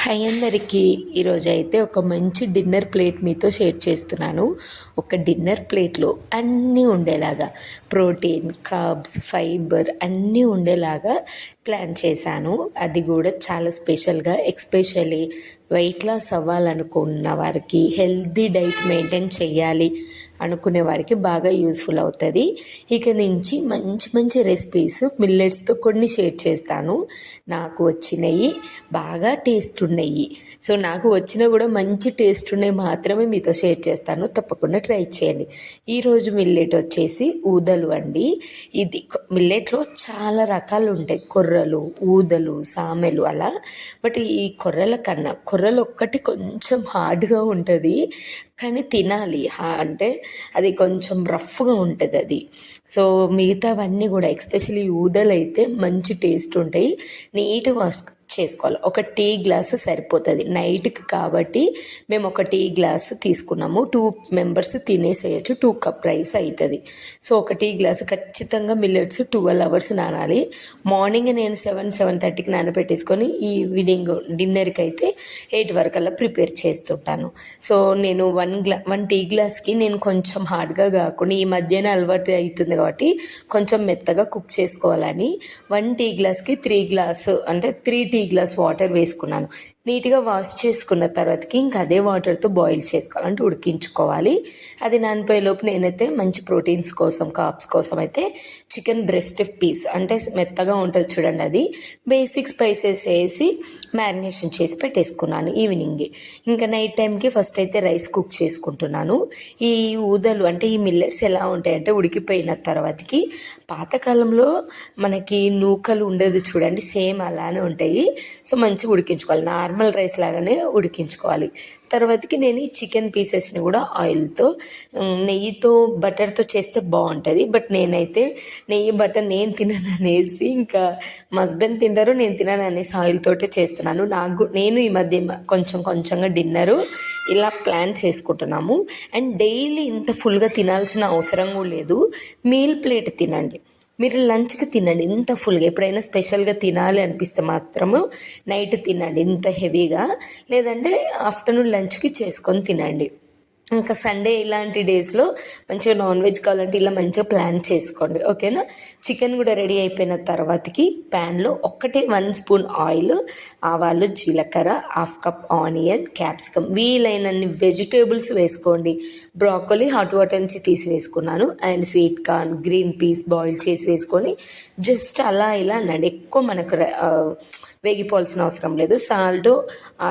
High అందరికీ ఈరోజు అయితే ఒక మంచి డిన్నర్ ప్లేట్ మీతో షేర్ చేస్తున్నాను. ఒక డిన్నర్ ప్లేట్లో అన్నీ ఉండేలాగా ప్రోటీన్ కార్బ్స్ ఫైబర్ అన్నీ ఉండేలాగా ప్లాన్ చేశాను. అది కూడా చాలా స్పెషల్గా ఎక్స్పెషల్లీ వెయిట్ లాస్ అవ్వాలనుకున్న వారికి హెల్తీ డైట్ మెయింటైన్ చేయాలి అనుకునే వారికి బాగా యూస్ఫుల్ అవుతుంది. ఇక నుంచి మంచి మంచి రెసిపీస్ మిల్లెట్స్తో కొన్ని షేర్ చేస్తాను. నాకు వచ్చినవి బాగా టేస్ట్ ఉన్నాయి. సో నాకు వచ్చిన కూడా మంచి టేస్ట్ ఉన్నాయి మాత్రమే మీతో షేర్ చేస్తాను. తప్పకుండా ట్రై చేయండి. ఈరోజు మిల్లెట్ వచ్చేసి ఊదలు అండి. ఇది మిల్లెట్లో చాలా రకాలు ఉంటాయి. కొర్రలు ఊదలు సామెలు అలా. బట్ ఈ కొర్రల కన్నా కొర్రలు ఒక్కటి కొంచెం హార్డ్గా ఉంటుంది కానీ తినాలి. అంటే అది కొంచెం రఫ్గా ఉంటుంది అది. సో మిగతావన్నీ కూడా ఎక్స్పెషల్లీ ఊదలు అయితే మంచి టేస్ట్ ఉంటాయి. నీట్గా చేసుకోవాలి. ఒక టీ గ్లాస్ సరిపోతుంది. నైట్కి కాబట్టి మేము ఒక టీ గ్లాస్ తీసుకున్నాము. టూ మెంబర్స్ తినేసేయచ్చు. టూ కప్ రైస్ అవుతుంది సో ఒక టీ గ్లాస్ ఖచ్చితంగా మిల్లెట్స్ ట్వెల్వ్ అవర్స్ నానాలి. మార్నింగ్ నేను సెవెన్ సెవెన్ థర్టీకి నానబెట్టేసుకొని ఈవినింగ్ డిన్నర్కి అయితే ఎయిట్ వరకల్లా ప్రిపేర్ చేస్తుంటాను. సో నేను వన్ గ్లా వన్ టీ గ్లాస్కి నేను కొంచెం హార్డ్గా కాకుండా ఈ మధ్యన అలవాటు అవుతుంది కాబట్టి కొంచెం మెత్తగా కుక్ చేసుకోవాలని వన్ టీ గ్లాస్కి త్రీ గ్లాస్ అంటే three tea tea glass water వేసుకున్నాను. నీట్గా వాష్ చేసుకున్న తర్వాతకి ఇంకా అదే వాటర్తో బాయిల్ చేసుకోవాలి అంటే ఉడికించుకోవాలి. అది నానిపోయేలోపు నేనైతే మంచి ప్రోటీన్స్ కోసం కాప్స్ కోసం అయితే చికెన్ బ్రెస్ట్ పీస్ అంటే మెత్తగా ఉంటుంది చూడండి అది. బేసిక్ స్పైసెస్ వేసి మ్యారినేషన్ చేసి పెట్టేసుకున్నాను ఈవినింగ్ ఇంకా నైట్ టైంకి ఫస్ట్ అయితే రైస్ కుక్ చేసుకుంటున్నాను. ఈ ఊదలు అంటే ఈ మిల్లెట్స్ ఎలా ఉంటాయంటే ఉడికిపోయిన తర్వాతకి పాతకాలంలో మనకి నూకలు ఉండదు చూడండి సేమ్ అలానే ఉంటాయి. సో మంచిగా ఉడికించుకోవాలి. నా నార్మల్ రైస్ లాగానే ఉడికించుకోవాలి. తర్వాతకి నేను ఈ చికెన్ పీసెస్ని కూడా ఆయిల్తో నెయ్యితో బటర్తో చేస్తే బాగుంటుంది. బట్ నేనైతే నెయ్యి బటర్ నేను తినను అనేసి ఇంకా మా హస్బెండ్ తింటారు నేను తినను అనేసి ఆయిల్తోటే చేస్తున్నాను. నాకు నేను ఈ మధ్య కొంచెం కొంచెంగా డిన్నరు ఇలా ప్లాన్ చేసుకుంటున్నాము. అండ్ డైలీ ఇంత ఫుల్గా తినాల్సిన అవసరం కూడా లేదు. మీల్ ప్లేట్ తినండి. మీరు లంచ్కి తినండి. ఇంత ఫుల్గా ఎప్పుడైనా స్పెషల్గా తినాలి అనిపిస్తే మాత్రము నైట్ తినండి. ఇంత హెవీగా లేదంటే ఆఫ్టర్నూన్ లంచ్కి చేసుకొని తినండి. ఇంకా సండే ఇలాంటి డేస్లో మంచిగా నాన్ వెజ్ కావాలంటే ఇలా మంచిగా ప్లాన్ చేసుకోండి ఓకేనా? చికెన్ కూడా రెడీ అయిపోయిన తర్వాతకి ప్యాన్లో ఒక్కటే వన్ స్పూన్ ఆయిల్ ఆవాలు జీలకర్ర హాఫ్ కప్ ఆనియన్ క్యాప్సికమ్ వీలైనన్ని వెజిటేబుల్స్ వేసుకోండి. బ్రాకోలీ హాట్ వాటర్ నుంచి తీసి వేసుకున్నాను. And sweet corn green peas boil చేసి వేసుకొని జస్ట్ అలా ఇలా అనండి ఎక్కువ మనకు వేగిపోవాల్సిన అవసరం లేదు. సాల్ట్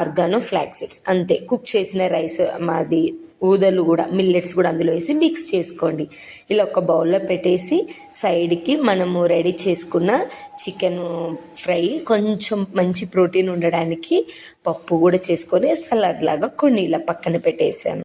ఆర్గానో ఫ్లాక్సిడ్స్ అంతే. కుక్ చేసిన రైస్ మాది ఊదలు కూడా మిల్లెట్స్ కూడా అందులో వేసి మిక్స్ చేసుకోండి. ఇలా ఒక బౌల్లో పెట్టేసి సైడ్కి మనము రెడీ చేసుకున్న చికెన్ ఫ్రై కొంచెం మంచి ప్రోటీన్ ఉండడానికి పప్పు కూడా చేసుకొని సలాడ్ లాగా కొన్ని ఇలా పక్కన పెట్టేసాను.